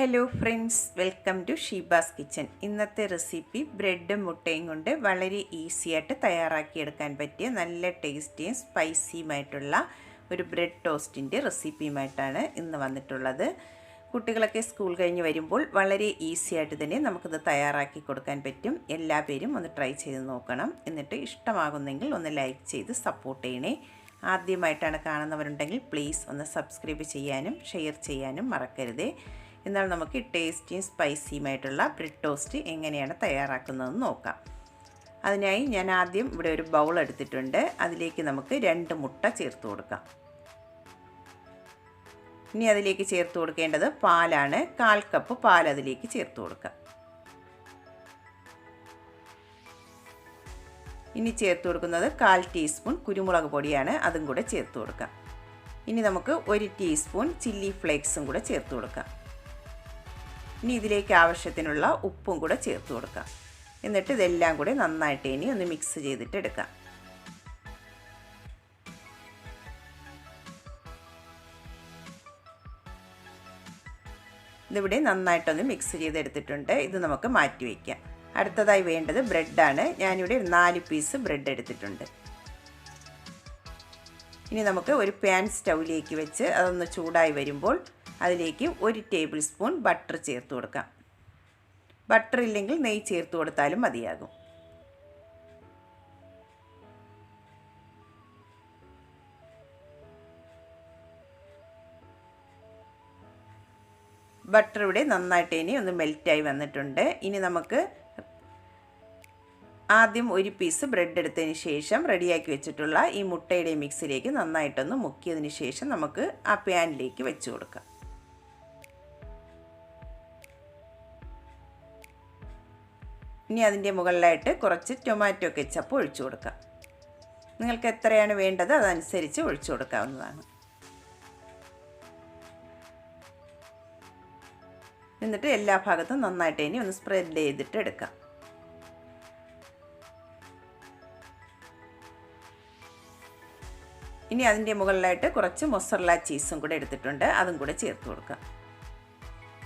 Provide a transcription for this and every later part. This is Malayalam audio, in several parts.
Hello friends welcome to Sheeba's kitchen ഇന്നത്തെ റെസിപ്പി ബ്രെഡും മുട്ടയും കൊണ്ട് വളരെ ഈസി ആയിട്ട് തയ്യാറാക്കിയെടുക്കാൻ പറ്റിയ നല്ല ടേസ്റ്റിയും സ്പൈസിയുമായിട്ടുള്ള ഒരു ബ്രെഡ് ടോസ്റ്റിന്റെ റെസിപ്പിയുമായിട്ടാണ് ഇന്ന് വന്നിട്ടുള്ളത്. കുട്ടികളൊക്കെ സ്കൂൾ കഴിഞ്ഞ് വരുമ്പോൾ വളരെ ഈസി ആയിട്ട് തന്നെ നമുക്കിത് തയ്യാറാക്കി കൊടുക്കാൻ പറ്റും. എല്ലാ പേരും ഒന്ന് ട്രൈ ചെയ്ത് നോക്കണം. എന്നിട്ട് ഇഷ്ടമാകുന്നെങ്കിൽ ഒന്ന് ലൈക്ക് ചെയ്ത് സപ്പോർട്ട് ചെയ്യണേ. ആദ്യമായിട്ടാണ് കാണുന്നവരുണ്ടെങ്കിൽ പ്ലീസ് ഒന്ന് സബ്സ്ക്രൈബ് ചെയ്യാനും ഷെയർ ചെയ്യാനും മറക്കരുതേ. എന്നാൽ നമുക്ക് ടേസ്റ്റിയും സ്പൈസിയുമായിട്ടുള്ള ബ്രെഡ് ടോസ്റ്റ് എങ്ങനെയാണ് തയ്യാറാക്കുന്നതെന്ന് നോക്കാം. അതിനായി ഞാൻ ആദ്യം ഇവിടെ ഒരു ബൗൾ എടുത്തിട്ടുണ്ട്. അതിലേക്ക് നമുക്ക് രണ്ട് മുട്ട ചേർത്ത് കൊടുക്കാം. ഇനി അതിലേക്ക് ചേർത്ത് കൊടുക്കേണ്ടത് പാലാണ്. കാൽ കപ്പ് പാൽ അതിലേക്ക് ചേർത്ത് കൊടുക്കാം. ഇനി ചേർത്ത് കൊടുക്കുന്നത് കാൽ ടീസ്പൂൺ കുരുമുളക് പൊടിയാണ്. അതും കൂടെ ചേർത്ത് കൊടുക്കാം. ഇനി നമുക്ക് ഒരു ടീസ്പൂൺ ചില്ലി ഫ്ലേക്സും കൂടെ ചേർത്ത് കൊടുക്കാം. ഇനി ഇതിലേക്ക് ആവശ്യത്തിനുള്ള ഉപ്പും കൂടെ ചേർത്ത് കൊടുക്കാം. എന്നിട്ട് ഇതെല്ലാം കൂടി നന്നായിട്ട് ഇനി ഒന്ന് മിക്സ് ചെയ്തിട്ട് എടുക്കാം. ഇതിവിടെ നന്നായിട്ടൊന്ന് മിക്സ് ചെയ്തെടുത്തിട്ടുണ്ട്. ഇത് നമുക്ക് മാറ്റി വയ്ക്കാം അടുത്തതായി വേണ്ടത് ബ്രെഡാണ്. ഞാനിവിടെ നാല് പീസ് ബ്രെഡ് എടുത്തിട്ടുണ്ട്. ഇനി നമുക്ക് ഒരു പാൻ സ്റ്റൗവിലേക്ക് വെച്ച് അതൊന്ന് ചൂടായി വരുമ്പോൾ അതിലേക്ക് ഒരു ടേബിൾ സ്പൂൺ ബട്ടർ ചേർത്ത് കൊടുക്കാം. ബട്ടർ ഇല്ലെങ്കിൽ നെയ്യ് ചേർത്ത് കൊടുത്താലും മതിയാകും. ബട്ടർ ഇവിടെ നന്നായിട്ട് ഇനി ഒന്ന് മെൽറ്റായി വന്നിട്ടുണ്ട്. ഇനി നമുക്ക് ആദ്യം ഒരു പീസ് ബ്രെഡ് എടുത്തതിന് ശേഷം റെഡിയാക്കി വെച്ചിട്ടുള്ള ഈ മുട്ടയുടെ മിക്സിലേക്ക് നന്നായിട്ടൊന്ന് മുക്കിയതിന് ശേഷം നമുക്ക് ആ പാനിലേക്ക് വെച്ച് കൊടുക്കാം. ഇനി അതിന്റെ മുകളിലായിട്ട് കുറച്ച് ടൊമാറ്റോ കെച്ചപ്പ് ഒഴിച്ചു കൊടുക്കാം. നിങ്ങൾക്ക് എത്രയാണ് വേണ്ടത് അതനുസരിച്ച് ഒഴിച്ചു കൊടുക്കാവുന്നതാണ്. എന്നിട്ട് എല്ലാ ഭാഗത്തും നന്നായിട്ട് ഇനി ഒന്ന് സ്പ്രെഡ് ചെയ്തിട്ട് എടുക്കാം. ഇനി അതിന്റെ മുകളിലായിട്ട് കുറച്ച് മൊസറല ചീസും കൂടെ എടുത്തിട്ടുണ്ട് അതും കൂടെ ചേർത്ത് കൊടുക്കാം.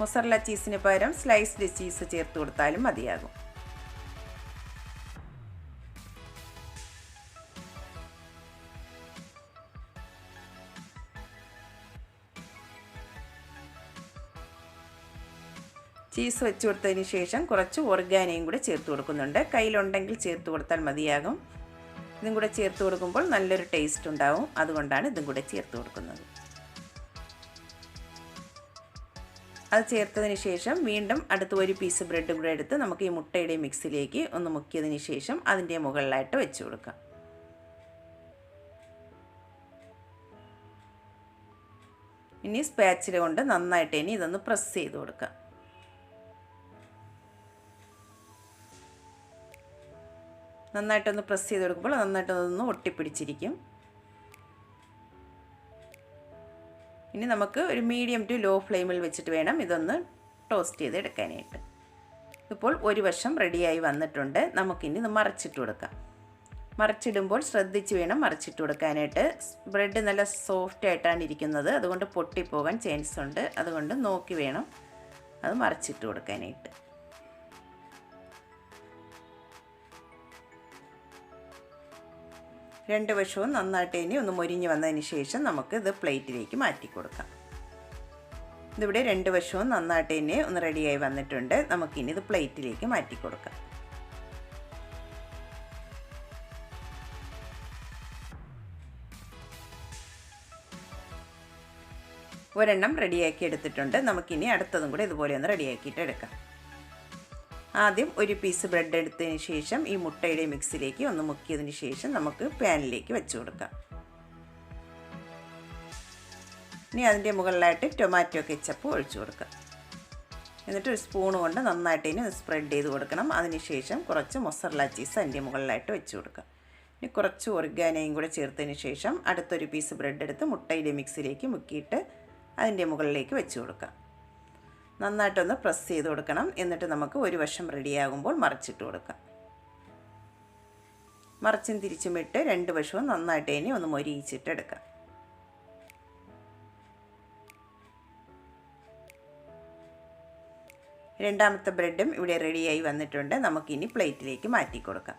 മൊസറല ചീസിന് പകരം സ്ലൈസ്ഡ് ചീസ് ചേർത്ത് കൊടുത്താലും മതിയാകും. ചീസ് വെച്ച് കൊടുത്തതിന് ശേഷം കുറച്ച് ഓർഗാനയും കൂടെ ചേർത്ത് കൊടുക്കുന്നുണ്ട്. കയ്യിലുണ്ടെങ്കിൽ ചേർത്ത് കൊടുത്താൽ മതിയാകും. ഇതും കൂടെ ചേർത്ത് കൊടുക്കുമ്പോൾ നല്ലൊരു ടേസ്റ്റ് ഉണ്ടാവും. അതുകൊണ്ടാണ് ഇതും കൂടെ ചേർത്ത് കൊടുക്കുന്നത്. അത് ചേർത്തതിന് ശേഷം വീണ്ടും അടുത്ത ഒരു പീസ് ബ്രെഡും കൂടെ എടുത്ത് നമുക്ക് ഈ മുട്ടയുടെ മിക്സിലേക്ക് ഒന്ന് മുക്കിയതിന് ശേഷം അതിന്റെ മുകളിലായിട്ട് വെച്ച് കൊടുക്കാം. ഇനി സ്പാച്ചിൽ കൊണ്ട് നന്നായിട്ട് ഇനി ഇതൊന്ന് പ്രസ് ചെയ്ത് കൊടുക്കാം. നന്നായിട്ടൊന്ന് പ്രസ് ചെയ്ത് കൊടുക്കുമ്പോൾ നന്നായിട്ടൊന്ന് ഒട്ടിപ്പിടിച്ചിരിക്കും. ഇനി നമുക്ക് ഒരു മീഡിയം ടു ലോ ഫ്ലെയിമിൽ വെച്ചിട്ട് വേണം ഇതൊന്ന് ടോസ്റ്റ് ചെയ്ത് എടുക്കാനായിട്ട്. ഇപ്പോൾ ഒരു വശം റെഡിയായി വന്നിട്ടുണ്ട്. നമുക്കിനി ഇത് മറച്ചിട്ട് കൊടുക്കാം. മറിച്ചിടുമ്പോൾ ശ്രദ്ധിച്ച് വേണം മറിച്ചിട്ട് കൊടുക്കാനായിട്ട്. ബ്രെഡ് നല്ല സോഫ്റ്റ് ആയിട്ടാണ് ഇരിക്കുന്നത്. അതുകൊണ്ട് പൊട്ടിപ്പോകാൻ ചാൻസ് ഉണ്ട്. അതുകൊണ്ട് നോക്കി വേണം അത് മറിച്ചിട്ട് കൊടുക്കാനായിട്ട്. രണ്ട് വശവും നന്നായിട്ട് ഇനി ഒന്ന് മൊരിഞ്ഞ് വന്നതിന് ശേഷം നമുക്ക് ഇത് പ്ലേറ്റിലേക്ക് മാറ്റി കൊടുക്കാം. ഇതിവിടെ രണ്ട് വശവും നന്നായിട്ട് തന്നെ ഒന്ന് റെഡിയായി വന്നിട്ടുണ്ട്. നമുക്കിനി ഇത് പ്ലേറ്റിലേക്ക് മാറ്റി കൊടുക്കാം. ഒരെണ്ണം റെഡിയാക്കി എടുത്തിട്ടുണ്ട്. നമുക്കിനി അടുത്തതും കൂടെ ഇതുപോലെ ഒന്ന് റെഡിയാക്കിയിട്ട് എടുക്കാം. ആദ്യം ഒരു പീസ് ബ്രെഡ് എടുത്തതിന് ശേഷം ഈ മുട്ടയുടെ മിക്സിലേക്ക് ഒന്ന് മുക്കിയതിന് ശേഷം നമുക്ക് പാനിലേക്ക് വെച്ച് കൊടുക്കാം. ഇനി അതിന്റെ മുകളിലായിട്ട് ടൊമാറ്റോ കെച്ചപ്പ് ഒഴിച്ചു കൊടുക്കാം. എന്നിട്ട് ഒരു സ്പൂൺ കൊണ്ട് നന്നായിട്ട് ഇനി സ്പ്രെഡ് ചെയ്ത് കൊടുക്കണം. അതിനുശേഷം കുറച്ച് മൊസറല ചീസ് അതിന്റെ മുകളിലായിട്ട് വെച്ച് കൊടുക്കാം. ഇനി കുറച്ച് ഒറിഗാനയും കൂടെ ചേർത്തതിന് ശേഷം അടുത്തൊരു പീസ് ബ്രെഡ് എടുത്ത് മുട്ടയുടെ മിക്സിലേക്ക് മുക്കിയിട്ട് അതിന്റെ മുകളിലേക്ക് വെച്ച് കൊടുക്കാം. നന്നായിട്ടൊന്ന് പ്രസ് ചെയ്ത് കൊടുക്കണം. എന്നിട്ട് നമുക്ക് ഒരു വശം റെഡിയാകുമ്പോൾ മറിച്ചിട്ട് കൊടുക്കാം. മറിച്ചും തിരിച്ചും ഇട്ട് രണ്ട് വശവും നന്നായിട്ട് ഇനി ഒന്ന് മൊരിയിച്ചിട്ടെടുക്കാം രണ്ടാമത്തെ ബ്രെഡും ഇവിടെ റെഡിയായി വന്നിട്ടുണ്ട്. നമുക്കിനി പ്ലേറ്റിലേക്ക് മാറ്റി കൊടുക്കാം.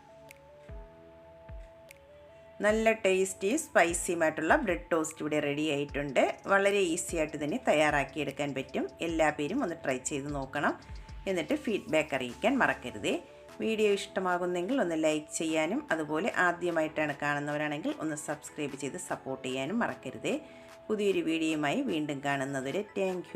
നല്ല ടേസ്റ്റി സ്പൈസിയുമായിട്ടുള്ള ബ്രെഡ് ടോസ്റ്റ് ഇവിടെ റെഡി ആയിട്ടുണ്ട്. വളരെ ഈസി ആയിട്ട് തന്നെ തയ്യാറാക്കിയെടുക്കാൻ പറ്റും. എല്ലാ പേരും ഒന്ന് ട്രൈ ചെയ്ത് നോക്കണം. എന്നിട്ട് ഫീഡ്ബാക്ക് അറിയിക്കാൻ മറക്കരുതേ. വീഡിയോ ഇഷ്ടമാകുന്നെങ്കിൽ ഒന്ന് ലൈക്ക് ചെയ്യാനും അതുപോലെ ആദ്യമായിട്ടാണ് കാണുന്നവരാണെങ്കിൽ ഒന്ന് സബ്സ്ക്രൈബ് ചെയ്ത് സപ്പോർട്ട് ചെയ്യാനും മറക്കരുതേ. പുതിയൊരു വീഡിയോയുമായി വീണ്ടും കാണുന്നതുവരെ താങ്ക്